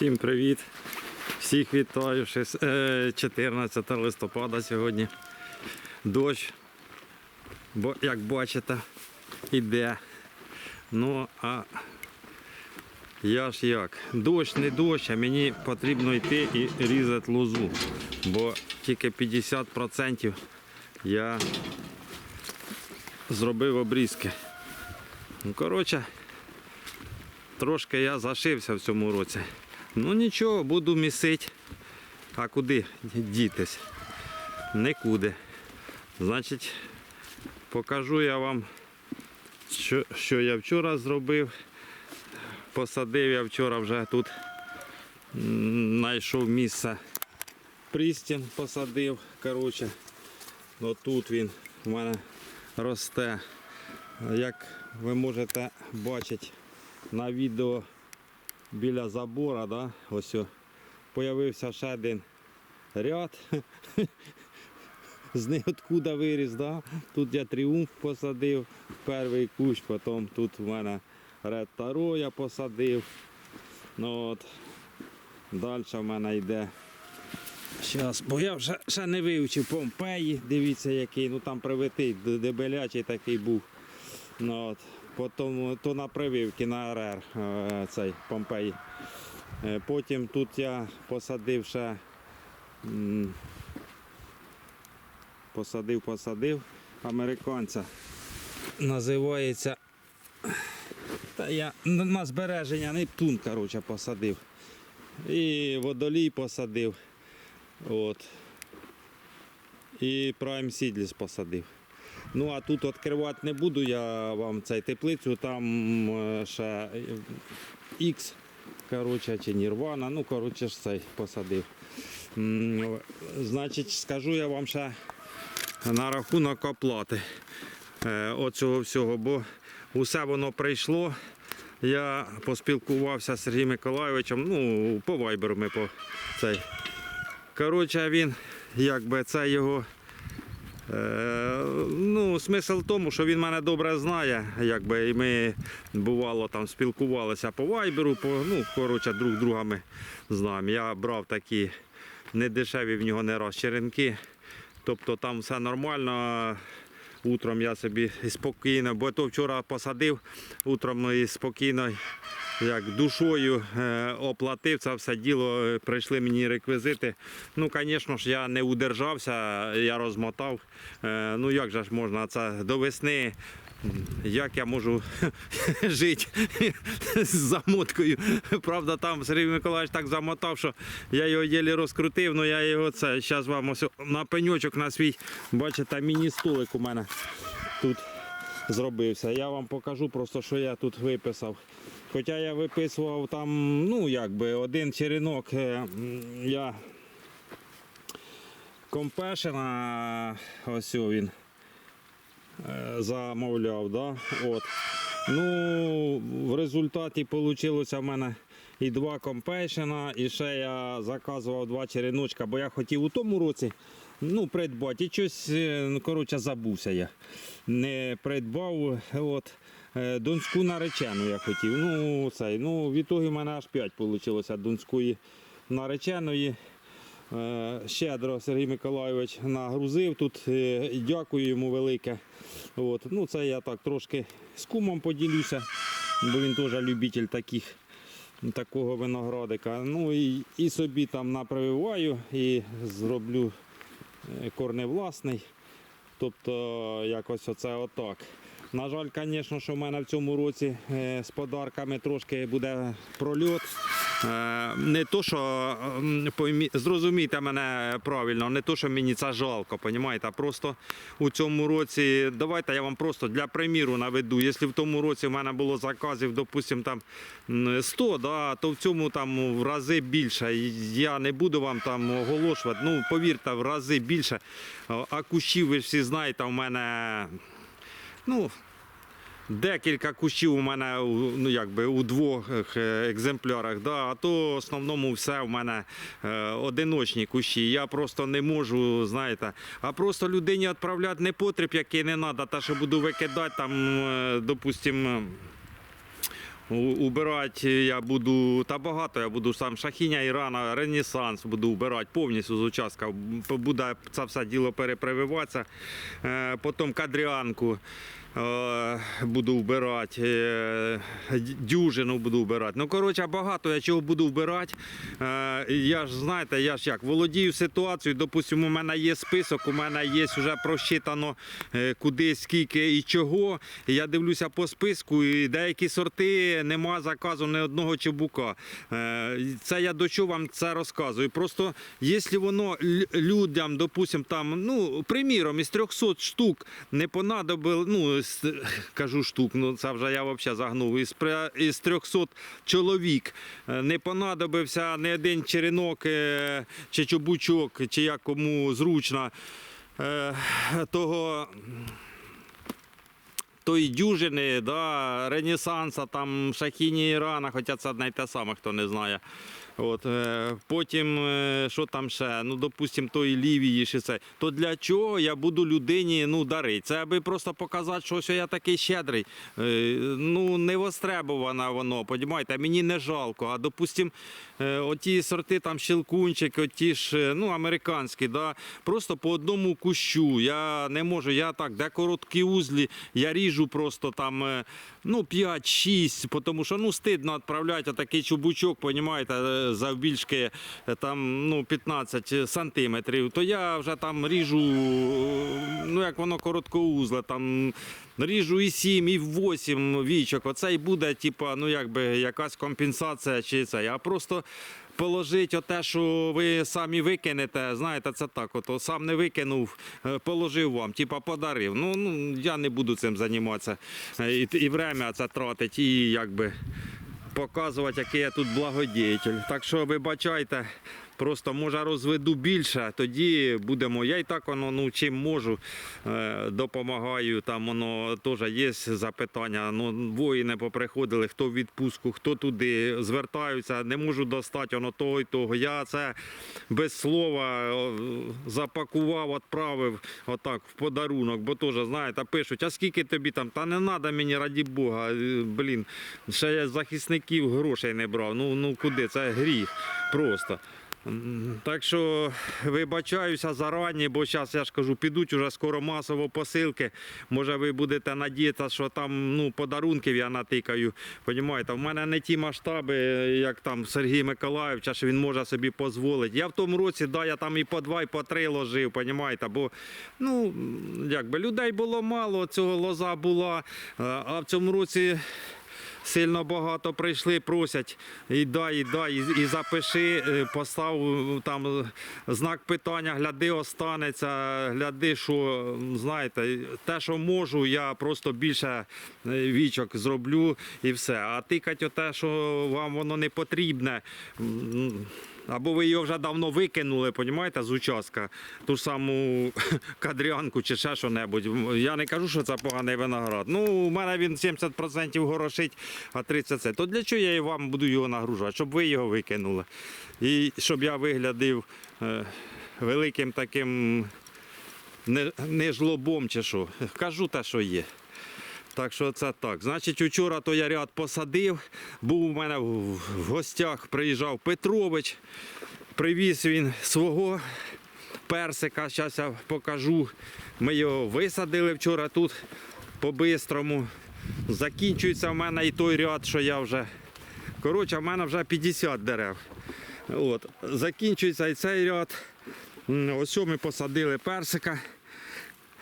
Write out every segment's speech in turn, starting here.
Всім привіт! Всіх вітаю. Е, 14 листопада сьогодні. Дощ, бо, як бачите, іде. Ну, а я ж як? Дощ не дощ, а мені потрібно йти і різати лозу. Бо тільки 50% я зробив обрізки. Ну, коротше, Трошки я зашився в цьому році. Ну нічого, буду місити. А куди дітись? Нікуди. Значить, покажу я вам, що, що я вчора зробив. Посадив я вчора вже тут. Знайшов місце. Прістін посадив. Коротше, отут він в мене росте. Як ви можете бачити, на відео біля забора, да, ось появився ще один ряд. З ниоткуда виріс, да? Тут я тріумф посадив, перший кущ, потім тут в мене Ред Таро я посадив. Ну, от. Далі в мене йде. Зараз, бо я вже ще не вивчив Помпеї, дивіться який, ну там привитий, дебелячий такий був. Ну, от. Потім то на прививки на РР е, цей Помпей. Е, Потім тут я посадив ще. Посадив, посадив американця. Називається. Та я на збереження Нептун, коротше, посадив. І водолій посадив. От. І Prime Seedless посадив. Ну а тут відкривати не буду я вам цей теплицю, там ще е, X, коротше, чи Nirvana, ну коротше ж цей посадив. Значить, скажу я вам ще на рахунок оплати е, оцього всього, бо усе воно прийшло. Я поспілкувався з Сергієм Миколайовичем, ну, по вайберу ми по цей. Коротше, він, якби це його. Е, ну, смисл в тому, що він мене добре знає, якби, і ми бувало там спілкувалися по вайберу, по, ну, коротше, друг друга ми знаємо. Я брав такі недешеві в нього не раз черенки. Тобто там все нормально. Утром я собі спокійно, бо то вчора посадив, утром ну, і спокійно, як душою е, оплатив це все діло, е, прийшли мені реквізити. Ну, звісно ж, я не удержався, я розмотав. Е, ну як же ж можна це до весни? Як я можу жити з замоткою? Правда, там Сергій Миколаївич так замотав, що я його єлі розкрутив, ну я його це зараз вам ось на пеньочок на свій, бачите, міні-столик у мене тут зробився. Я вам покажу просто, що я тут виписав. Хоча я виписував там, ну якби один черенок, е, я компешена, ось він е, замовляв. Да? От. Ну, в результаті вийшло в мене і два компешена, і ще я заказував два череночка, бо я хотів у тому році ну, придбати. І щось, е, ну, коротше, забувся я. Не придбав. От. Е, Донську наречену я хотів. Ну, цей, ну, в ітогі в мене аж 5 вийшло донської нареченої. Е, Щедро Сергій Миколайович нагрузив тут. е, Дякую йому велике. От. Ну, це я так трошки з кумом поділюся, бо він теж любитель таких, такого виноградика. Ну і, і собі там напрививаю і зроблю корневласний. Тобто якось оце отак. На жаль, звісно, що в мене в цьому році е, з подарками трошки буде прольот. Е, Не то, що зрозумійте мене правильно, не то, що мені це жалко, понімаєте, а просто у цьому році, давайте я вам просто для приміру наведу. Якщо в тому році в мене було заказів, допустимо, там 100, да, то в цьому там в рази більше. Я не буду вам там оголошувати. Ну, повірте, в рази більше. А- А кущів ви всі знаєте, в мене. Ну, Декілька кущів у мене ну, якби, у двох е, екземплярах, да, а то в основному все в мене е, одиночні кущі. Я просто не можу, знаєте, а просто людині відправляти не потріб, який не треба, та що буду викидати там, е, допустимо, Убирати я буду та багато, я буду сам Шахіня Ірана, Ренесанс буду убирати повністю з участка. Буде це все діло перепрививатися. Е, Потім кадріанку. Е, Буду вбирати, е, дюжину буду вбирати. Ну, коротше, багато я чого буду вбирати. Е, Я ж знаєте, я ж як володію ситуацією. Допустимо, у мене є список, у мене є вже просчитано куди, скільки і чого. Я дивлюся по списку, і деякі сорти нема заказу ні одного чебука. Це я до чого вам це розказую. Просто якщо воно людям, допустимо, там, ну, приміром, із 300 штук не понадобило, ну, з- кажу штук, ну це вже я взагалі загнув. Із, із 300 чоловік е, не понадобився ні один черенок е, чи чобучок, чи як кому зручно. е, Того тої дюжини, да, Ренесанса, там Шахіні Ірана, хоча це одне й те саме, хто не знає. От, е, потім, е, що там ще, ну, допустим, тої лівії, чи це. То для чого я буду людині ну, дарити? Це аби просто показати, що ось я такий щедрий. Е, ну, не востребовано воно, понімаєте? Мені не жалко. А допустим, е, оті сорти, там щелкунчик, оті ж, ну, американські, да, просто по одному кущу. Я не можу, я так, де короткі узлі, я ріжу просто там ну, 5-6, тому що ну, стидно відправляти такий чубучок, понімаєте, завбільшки е, там, ну, 15 сантиметрів, то я вже там ріжу, ну як воно короткоузле, там ріжу і 7, і 8 вічок. Оце і буде, типа, ну якби якась компенсація чи це. А просто положити оте, що ви самі викинете, знаєте, це так. От, сам не викинув, е, положив вам, типа подарив. Ну, ну я не буду цим займатися. Е, І, і время це тратить, і якби показувати, який я тут благодіятель. Так що вибачайте. Просто може розведу більше, тоді будемо. Я і так воно ну чим можу, е, допомагаю. Там воно теж є запитання. Ну, воїни поприходили, хто в відпустку, хто туди звертаються, не можу достати воно того і того. Я це без слова запакував, відправив отак в подарунок, бо теж, знаєте, пишуть, а скільки тобі там? Та не треба мені, раді Бога. Е, Блін, ще я захисників грошей не брав. Ну, ну куди? Це гріх просто. Так що вибачаюся зарані, бо зараз я ж кажу, підуть уже скоро масово посилки. Може, ви будете надіятися, що там ну, подарунків я натикаю. Понімаєте, в мене не ті масштаби, як там Сергій Миколаївич, що він може собі дозволити. Я в тому році, да, я там і по два, і по три ложив, понімаєте, бо ну, якби людей було мало, цього лоза була, а в цьому році. Сильно багато прийшли, просять, і дай, і дай, і, запиши, е, постав е, там е, знак питання, гляди, останеться, гляди, що знаєте, те, що можу, я просто більше вічок зроблю і все. А тикать оте, що вам воно не потрібне. Або ви його вже давно викинули, понімаєте, з участка, ту саму кадрянку чи ще що-небудь. Я не кажу, що це поганий виноград. Ну, у мене він 70% горошить, а 30% це. То для чого я вам буду його нагружати? Щоб ви його викинули. І щоб я виглядив е, великим таким не, не жлобом чи що. Кажу те, що є. Так що це так. Значить, вчора то я ряд посадив. Був у мене в гостях, приїжджав Петрович. Привіз він свого персика. Зараз я покажу. Ми його висадили вчора тут по-бистрому. Закінчується в мене і той ряд, що я вже. Коротше, в мене вже 50 дерев. От. Закінчується і цей ряд. Ось ми посадили персика.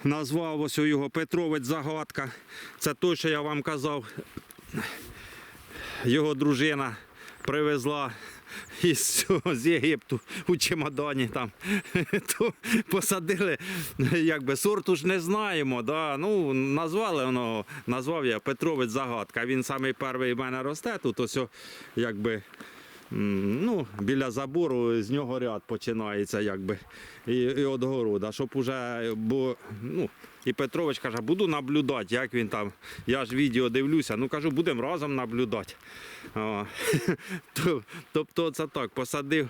Назвав ось його Петровець Загадка. Це той, що я вам казав. Його дружина привезла із з Єгипту у чемодані там. То посадили, якби сорту ж не знаємо. Да? Ну, назвали воно, назвав я Петровець Загадка. Він самий перший в мене росте тут, ось якби. Ну, біля забору з нього ряд починається, якби, і, і от города, щоб уже, бо, ну, і Петрович каже, буду наблюдати, як він там. Я ж відео дивлюся, ну кажу, будемо разом наблюдати. Тобто це так, посадив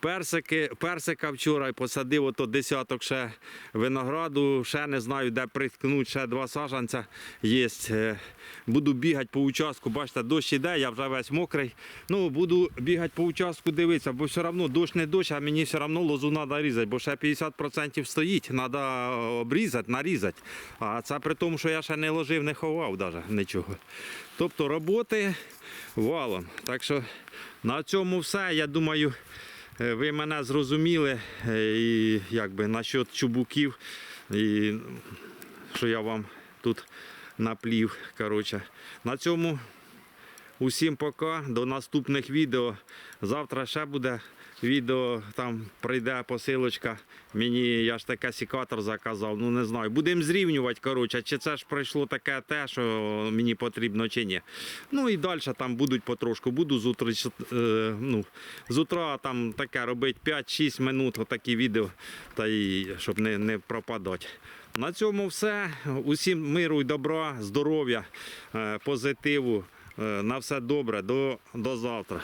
Персики, персика вчора посадив ото десяток ще винограду, ще не знаю, де приткнуть, ще два сажанця є. Е, Буду бігати по участку, бачите, дощ іде, я вже весь мокрий. Ну, буду бігати по участку, дивитися, бо все одно дощ не дощ, а мені все одно лозу треба різати, бо ще 50% стоїть, треба обрізати, нарізати. А це при тому, що я ще не ложив, не ховав навіть нічого. Тобто роботи валом. Так що на цьому все. Я думаю, ви мене зрозуміли е, і якби насчет чубуків, і що я вам тут наплів. Коротше. На цьому усім пока. До наступних відео. Завтра ще буде відео, там прийде посилочка. Мені я ж таке секатор заказав. Ну не знаю. Будемо зрівнювати, коротше, чи це ж прийшло таке те, що мені потрібно, чи ні. Ну і далі там будуть потрошку. Буду з утра, е, ну, з утра там таке робити 5-6 минут, отакі відео, та і щоб не, не пропадати. На цьому все. Усім миру і добра, здоров'я, е, позитиву. Е, На все добре. До, до завтра.